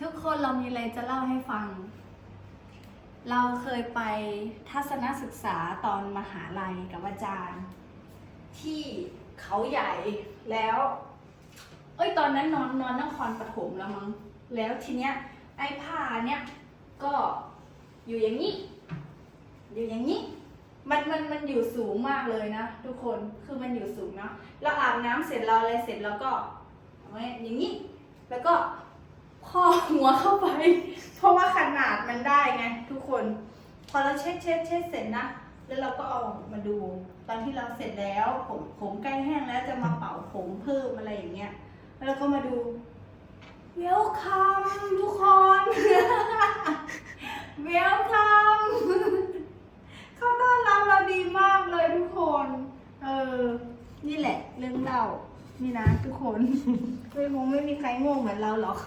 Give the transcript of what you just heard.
ทุกคนเรามีอะไรจะเล่าให้ฟัง เราเคยไปทัศนศึกษาตอนมหาลัยกับอาจารย์ ที่เขาใหญ่แล้ว เอ้ยตอนนั้นนอนนอนนครปฐมแล้วมั้งแล้วทีเนี้ยไอ้ผ้าเนี้ยก็อยู่อย่างนี้ อยู่อย่างนี้ มันมันมันอยู่สูงมากเลยนะทุกคนคือมันอยู่สูงเนาะเราอาบน้ำเสร็จเราอะไรเสร็จแล้วก็เอาไว้อย่างนี้แล้วก็ พ่อหัวเข้าไป เพราะว่าขนาดมันได้ไงทุกคน พอเราเช็ดเช็ดเช็ดเสร็จนะ แล้วเราก็เอามาดู ตอนที่เราเสร็จแล้วผมผมใกล้แห้งแล้วจะมาเป่าผมเพิ่มอะไรอย่างเงี้ย แล้วเราก็มาดู welcome ทุกคน welcome เขาต้อนรับเราดีมากเลยทุกคน เออ นี่แหละเรื่องเล่า นี่นะทุกคน ไม่คงไม่มีใครโง่เหมือนเราหรอก